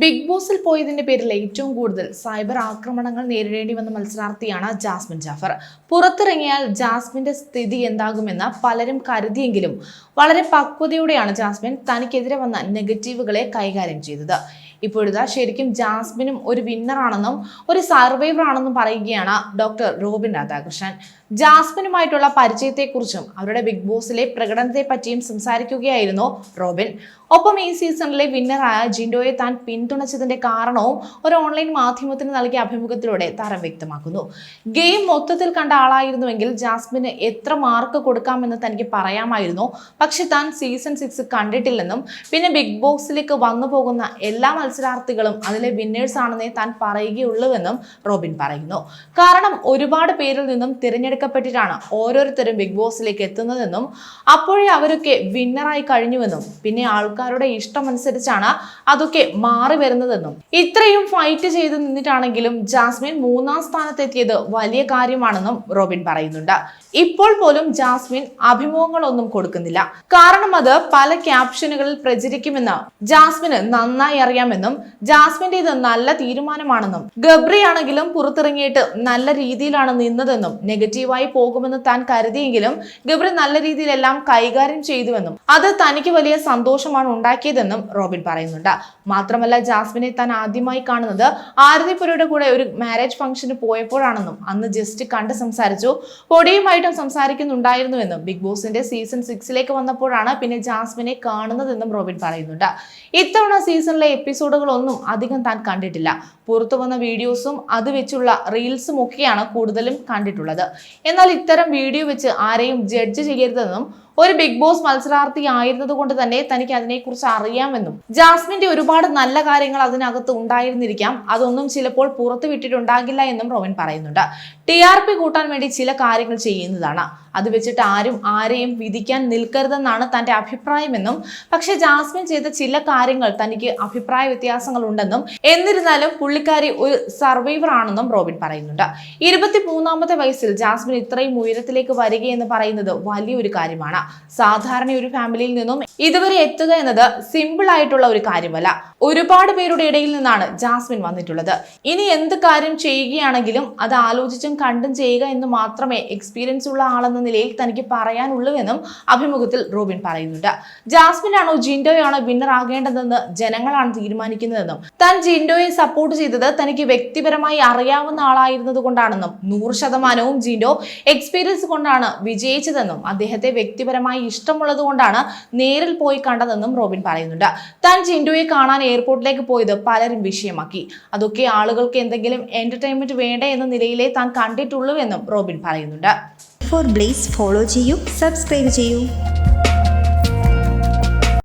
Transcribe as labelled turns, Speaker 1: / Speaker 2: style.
Speaker 1: Big ബോസിൽ പോയതിന്റെ പേരിൽ ഏറ്റവും കൂടുതൽ സൈബർ ആക്രമണങ്ങൾ നേരിടേണ്ടി വന്ന മത്സരാർത്ഥിയാണ് ജാസ്മിൻ ജാഫർ. പുറത്തിറങ്ങിയാൽ ജാസ്മിന്റെ സ്ഥിതി എന്താകുമെന്ന് പലരും കരുതിയെങ്കിലും വളരെ പക്വതയോടെയാണ് ജാസ്മിൻ തനിക്കെതിരെ വന്ന നെഗറ്റീവുകളെ കൈകാര്യം ചെയ്തത്. ഇപ്പോഴിതാ ശരിക്കും ജാസ്മിനും ഒരു വിന്നറാണെന്നും ഒരു സർവൈവർ ആണെന്നും പറയുകയാണ് ഡോക്ടർ റോബിൻ രാധാകൃഷ്ണൻ. ജാസ്മിനുമായിട്ടുള്ള പരിചയത്തെക്കുറിച്ചും അവരുടെ ബിഗ് ബോസിലെ പ്രകടനത്തെ പറ്റിയും സംസാരിക്കുകയായിരുന്നു റോബിൻ. ഒപ്പം ഈ സീസണിലെ വിന്നറായ ജിൻഡോയെ താൻ പിന്തുണച്ചതിന്റെ കാരണവും ഒരു ഓൺലൈൻ മാധ്യമത്തിന് നൽകിയ അഭിമുഖത്തിലൂടെ താരം വ്യക്തമാക്കുന്നു. ഗെയിം മൊത്തത്തിൽ കണ്ട ആളായിരുന്നുവെങ്കിൽ ജാസ്മിന് എത്ര മാർക്ക് കൊടുക്കാമെന്ന് തനിക്ക് പറയാമായിരുന്നു. പക്ഷെ താൻ സീസൺ സിക്സ് കണ്ടിട്ടില്ലെന്നും പിന്നെ ബിഗ് ബോസിലേക്ക് വന്നു പോകുന്ന എല്ലാ മത്സരാർത്ഥികളും അതിലെ വിന്നേഴ്സ് ആണെന്നേ താൻ പറയുകയുള്ളൂവെന്നും റോബിൻ പറയുന്നു. കാരണം ഒരുപാട് പേരിൽ നിന്നും തിരഞ്ഞെടുക്കപ്പെട്ടിട്ടാണ് ഓരോരുത്തരും ബിഗ് ബോസിലേക്ക് എത്തുന്നതെന്നും അപ്പോഴേ അവരൊക്കെ വിന്നറായി കഴിഞ്ഞുവെന്നും പിന്നെ ആൾക്കാരുടെ ഇഷ്ടമനുസരിച്ചാണ് അതൊക്കെ മാറി വരുന്നതെന്നും. ഇത്രയും ഫൈറ്റ് ചെയ്ത് നിന്നിട്ടാണെങ്കിലും ജാസ്മിൻ മൂന്നാം സ്ഥാനത്തെത്തിയത് വലിയ കാര്യമാണെന്നും റോബിൻ പറയുന്നുണ്ട്. ഇപ്പോൾ പോലും ജാസ്മിൻ അഭിമുഖങ്ങളൊന്നും കൊടുക്കുന്നില്ല. കാരണം അത് പല ക്യാപ്ഷനുകളിൽ പ്രചരിക്കുമെന്ന് ജാസ്മിന് നന്നായി അറിയാമെന്നും ജാസ്മിന്റെ ഇത് നല്ല തീരുമാനമാണെന്നും ഗബ്രി ആണെങ്കിലും പുറത്തിറങ്ങിയിട്ട് നല്ല രീതിയിലാണ് നിന്നതെന്നും നെഗറ്റീവായി പോകുമെന്ന് താൻ കരുതിയെങ്കിലും ഗബ്രി നല്ല രീതിയിലെല്ലാം കൈകാര്യം ചെയ്തുവെന്നും അത് തനിക്ക് വലിയ സന്തോഷമാണ് ഉണ്ടാക്കിയതെന്നും റോബിൻ പറയുന്നുണ്ട്. മാത്രമല്ല ജാസ്മിനെ താൻ ആദ്യമായി കാണുന്നത് ആരതിപുരയുടെ കൂടെ ഒരു മാരേജ് ഫംഗ്ഷന് പോയപ്പോഴാണെന്നും അന്ന് ജസ്റ്റ് കണ്ട് സംസാരിച്ചു. പൊടിയുമായിട്ടും സംസാരിക്കുന്നുണ്ടായിരുന്നുവെന്നും ബിഗ് ബോസിന്റെ സീസൺ സിക്സിലേക്ക് വന്നപ്പോഴാണ് പിന്നെ ജാസ്മിനെ കാണുന്നതെന്നും റോബിൻ പറയുന്നുണ്ട്. ഇത്തവണ സീസണിലെ എപ്പിസോഡുകളൊന്നും അധികം താൻ കണ്ടിട്ടില്ല. പുറത്തു വന്ന വീഡിയോസും അത് വെച്ചുള്ള റീൽസും ഒക്കെയാണ് കൂടുതലും കണ്ടിട്ടുള്ളത്. എന്നാൽ ഇത്തരം വീഡിയോ വെച്ച് ആരെയും ജഡ്ജ് ചെയ്യരുതെന്നും ഒരു ബിഗ് ബോസ് മത്സരാർത്ഥി ആയിരുന്നത് കൊണ്ട് തന്നെ തനിക്ക് അതിനെക്കുറിച്ച് അറിയാമെന്നും. ജാസ്മിന്റെ ഒരുപാട് നല്ല കാര്യങ്ങൾ അതിനകത്ത് ഉണ്ടായിരുന്നിരിക്കാം. അതൊന്നും ചിലപ്പോൾ പുറത്തു വിട്ടിട്ടുണ്ടാകില്ല എന്നും റോവിൻ പറയുന്നുണ്ട്. ടി ആർ പി കൂട്ടാൻ വേണ്ടി ചില കാര്യങ്ങൾ ചെയ്യുന്നതാണ്. അത് വെച്ചിട്ട് ആരും ആരെയും വിധിക്കാൻ നിൽക്കരുതെന്നാണ് തന്റെ അഭിപ്രായമെന്നും പക്ഷെ ജാസ്മിൻ ചെയ്ത ചില കാര്യങ്ങൾ തനിക്ക് അഭിപ്രായ വ്യത്യാസങ്ങൾ ഉണ്ടെന്നും എന്നിരുന്നാലും പുള്ളിക്കാരി ഒരു സർവൈവർ ആണെന്നും റോബിൻ പറയുന്നുണ്ട്. ഇരുപത്തി മൂന്നാമത്തെ വയസ്സിൽ ജാസ്മിൻ ഇത്രയും ഉയരത്തിലേക്ക് വരികയെന്ന് പറയുന്നത് വലിയൊരു കാര്യമാണ്. സാധാരണ ഒരു ഫാമിലിയിൽ നിന്നും ഇതുവരെ എത്തുക എന്നത് സിമ്പിൾ ആയിട്ടുള്ള ഒരു കാര്യമല്ല. ഒരുപാട് പേരുടെ ഇടയിൽ നിന്നാണ് ജാസ്മിൻ വന്നിട്ടുള്ളത്. ഇനി എന്ത് കാര്യം ചെയ്യുകയാണെങ്കിലും അത് ആലോചിച്ചും കണ്ടും ചെയ്യുക എന്ന് മാത്രമേ എക്സ്പീരിയൻസ് ഉള്ള ആളെന്ന നിലയിൽ തനിക്ക് പറയാനുള്ളൂവെന്നും അഭിമുഖത്തിൽ റോബിൻ പറയുന്നുണ്ട്. ജാസ്മിൻ ആണോ ജിൻഡോയാണോ വിന്നർ ആകേണ്ടതെന്ന് ജനങ്ങളാണ് തീരുമാനിക്കുന്നതെന്നും താൻ ജിൻഡോയെ സപ്പോർട്ട് ചെയ്തത് തനിക്ക് വ്യക്തിപരമായി അറിയാവുന്ന ആളായിരുന്നത് കൊണ്ടാണെന്നും നൂറ് ശതമാനവും ജീൻഡോ എക്സ്പീരിയൻസ് കൊണ്ടാണ് വിജയിച്ചതെന്നും അദ്ദേഹത്തെ വ്യക്തിപരമായി ഇഷ്ടമുള്ളത് കൊണ്ടാണ് നേരിൽ പോയി കണ്ടതെന്നും റോബിൻ പറയുന്നുണ്ട്. താൻ ജിൻഡോയെ കാണാൻ എയർപോർട്ടിലേക്ക് പോയത് പലരും വിഷയമാക്കി. അതൊക്കെ ആളുകൾക്ക് എന്തെങ്കിലും എന്റർടൈൻമെന്റ് വേണ്ട എന്ന നിലയിലേ താൻ കണ്ടിട്ടുള്ളൂ എന്നും റോബിൻ പറയുന്നുണ്ട്.
Speaker 2: ഫോർ ബ്ലേസ് ഫോളോ ചെയ്യൂ സബ്സ്ക്രൈബ് ചെയ്യൂ.